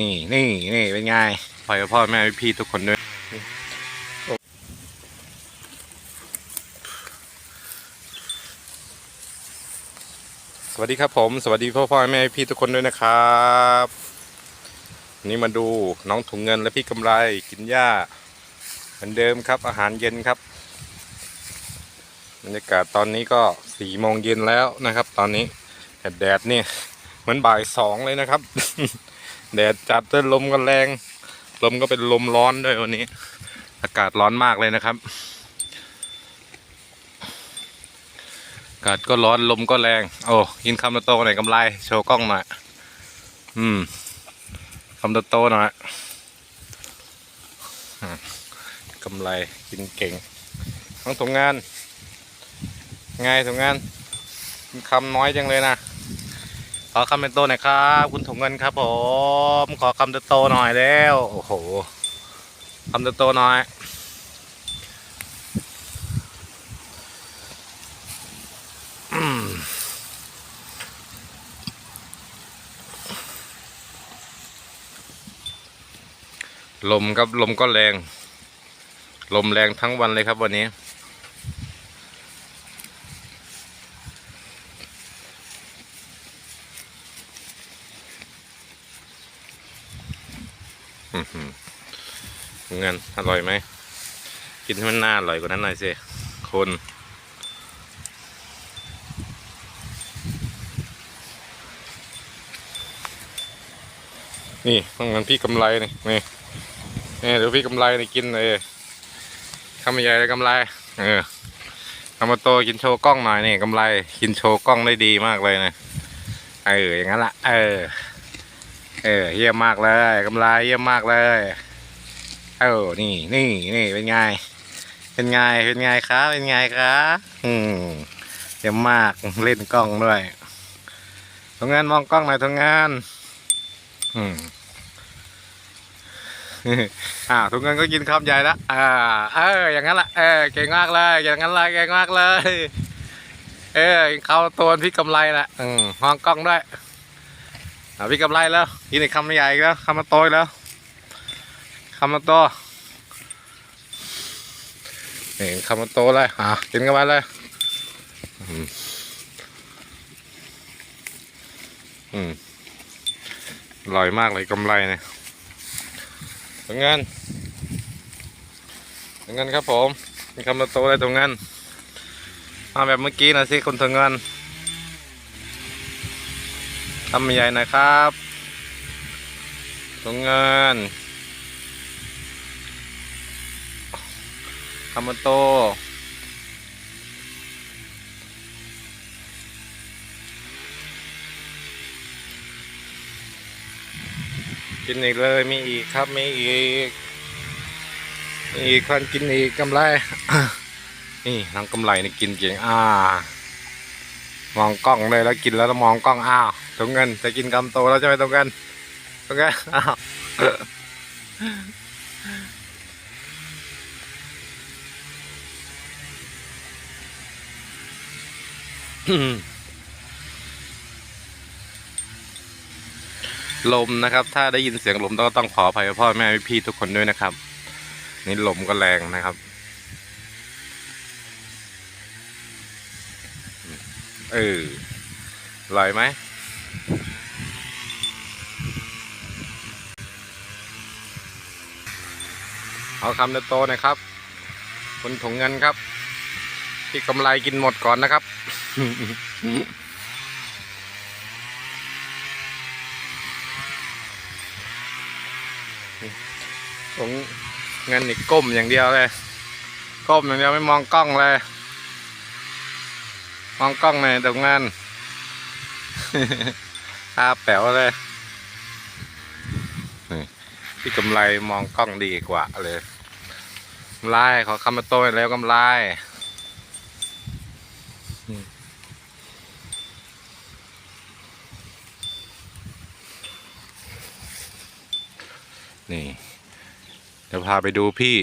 นี่นี่นี่เป็นไงปล่อยกับพ่อแม่พี่ทุกคนด้วยสวัสดีครับผม สวัสดีพ่อพ่อแม่พี่ทุกคนด้วยนะครับนี่มาดูน้องถุงเงินและพี่กำไรกินหญ้าเหมือนเดิมครับ อาหารเย็นครับบรรยากาศตอนนี้ก็สี่โมงเย็นแล้วนะครับ ตอนนี้แต่แดดเนี่ย เหมือนบ่ายสองเลยนะครับ แดดจัดด้วยลมก็แรง ลมก็เป็นลมร้อนด้วยวันนี้ อากาศร้อนมากเลยนะครับ อากาศก็ร้อนลมก็แรง โอ้กินคำโตๆหน่อยกำไรโชว์กล้องหน่อยอืมคำโตๆหน่อยกำไรกินเก่งน้องทำงาน ไงทำงานคำน้อยจังเลยนะ ขอคำเป็นโตหน่อยครับ คุณถงเงินครับผมขอคำโตหน่อยแล้วโอ้โหคำโตหน่อยลมครับลมก็แรง ลมแรงทั้งวันเลยครับวันนี้ อื้อหือ เงินอร่อยไหม กินให้มันน่าอร่อยกว่านั้นหน่อยสิ คนนี่ต้องงั้นพี่กำไรนี่นี่นี่เดี๋ยวพี่กำไรนี่กินเลยทำใหญ่เลยกำไร เออทำมาโตกินโชว์กล้องหน่อยนี่กำไร กินโชว์กล้องได้ดีมากเลยนะเอออย่างนั้นละเออ เออเยี่ยมมากเลยกำไรเยี่ยมมากเลยเออนี่นี่นี่เป็นไง เป็นไงเป็นไงครับเป็นไงครับอืมเยี่ยมมากเล่นกล้องด้วยทำงานมองกล้องหน่อยทำงานอืมอ่าทุกคนก็กินคำใหญ่ละอ่าเอออย่างนั้นละเออเก่งมากเลย อย่างนั้นลยเก่งมากเลย เออเข้าตัวพี่กำไรละอืมมองกล้องด้วยาพี่กำไรแล้วกินอีกคำใหญ่อีกแล้วคำมาโตอีกแล้วคำมาโตนี่คำมาโตเลยอ่ากินกันไปเลยอืมอืมอร่อยมากเลยกำไรเนี่ยตรงเงินตรงเงินครับผมมีคำโตเลยตรงเงินมาแบบเมื่อกี้นะสิคนตรงเงิน ทำใหญ่นะครับตรงเงินคำโตกินอีกเลยมีอีกครับมีอีกมีอีกคนกินอีกกำไร นี่น้องกำไรนี่กินเก่งอ่ามองกล้องเลยแล้วกินแล้วมองกล้องอ้าว ตรงเงินจะกินคำโตแล้วใช่ไหมตรงเงินตรงเงินอ้าวลมนะครับ ถ้าได้ยินเสียงลมก็ต้องขออภัยพ่อแม่พี่ทุกคนด้วยนะครับ นี่ลมก็แรงนะครับ เอออร่อยไหม เอาคำโตๆนะครับคุณถุงเงินครับ ที่กำไรกินหมดก่อนนะครับผมเงินนี่ก้มอย่างเดียวเลย ก้มอย่างเดียวไม่มองกล้องเลย มองกล้องในอยตรงนั้นตาแป๋วเลยนี่พี่กำไรมองกล้องดีกว่าเลย ไรขอคำมาโตหน่อยแล้วกำไรนี่เดี๋ยวพาไปดูพี่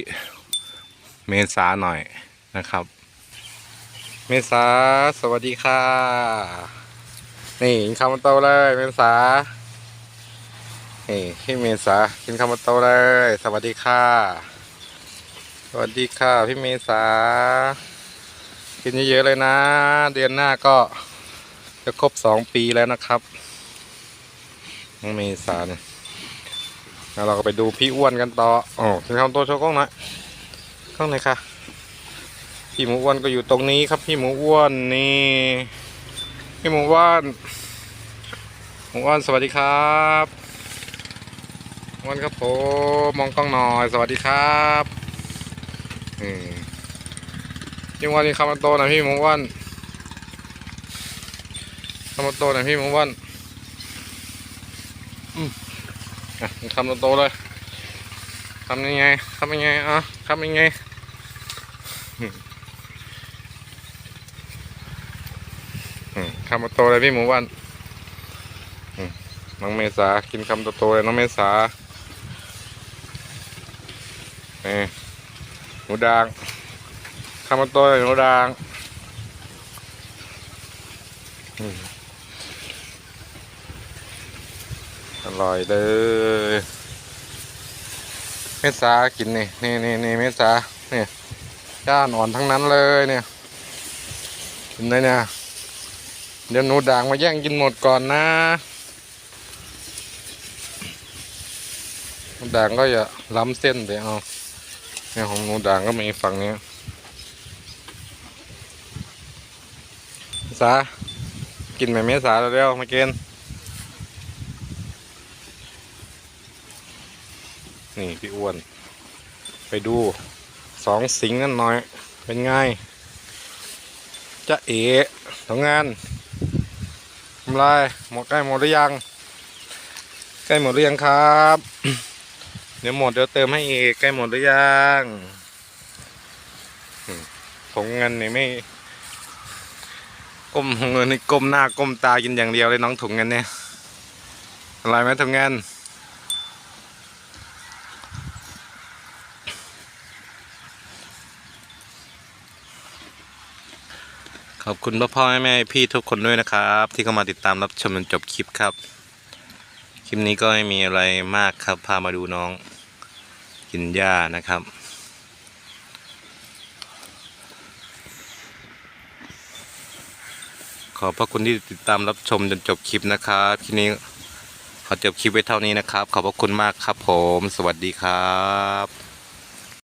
เมษาหน่อยนะครับ เมษาสวัสดีค่ะ นี่คำโตเลยเมษานี่พี่เมษากินคำว่าโตเลย สวัสดีค่ะ สวัสดีค่ะพี่เมษา กินเยอะๆเลยนะ เดือนหน้าก็จะครบสองปีแล้วนะครับน้องเมษาเนี่ยแล้วเราก็ไปดูพี่อ้วนกันต่ออ๋อกินคำโตโชว์กล้องหน่อยกล้องไหนคะพี่หมูอ้วนก็อยู่ตรงนี้ครับ พี่หมูอ้วนนี่พี่หมูอ้วนหมูอ้วนสวัสดีครับอ้วนครับผมมองกล้องหน่อย สวัสดีครับ อืมพี่หมูอ้วนนี่คำโตนะพี่หมูอ้วนคำโตนะพี่หมูอ้วนอืมอะคำโตเลยทำยังไงทำยังไงอะทำยังไงอืมคำโตเลยพี่หมูวันอืมน้องเมษา กินคำโตๆเลยน้องเมษาเนี่ห มูดางคำโตๆเลยหมูดางอร่อยเลยเมษากินนี่นี่นี่นี่เมษาเนี่ยก้านอ่อนทั้งนั้นเลยเนี่ยเห็นไหมเนี่ยเดี๋ยวหนูด่างมาแย่งกินหมดก่อนนะนูด่างก็อย่าล้ำเส้นเดี๋ยวเอา เนี่ยของหนูด่างก็มีฝั่งนี้สากินไหมเมษาเร็วๆมากินนี่พี่อ้วน ไปดูสองสิงนั่นหน่อย เป็นไงจะเอ๋ทำงานทำไรหมดใกล้หมดหรือยัง ใกล้หมดหรือยังครับ เดี๋ยวหมดเดี๋ยวเติมให้อีกใกล้หมดหรือยังอืมเงินนี่ไม่ก้มเงินนี่ก้มหน้าก้มตากินอย่างเดียวเลยน้องถุงเงินเนี่ยอะไรไหมถุงเงินขอบคุณพ่อพ่อแม่แม่พี่ทุกคนด้วยนะครับ ที่เข้ามาติดตามรับชมจนจบคลิปครับ คลิปนี้ก็ไม่มีอะไรมากครับ พามาดูน้อง กินหญ้านะครับ ขอบพระคุณที่ติดตามรับชมจนจบคลิปนะครับคลิปนี้ขอจบคลิปไว้เท่านี้นะครับ ขอบพระคุณมากครับผม สวัสดีครับ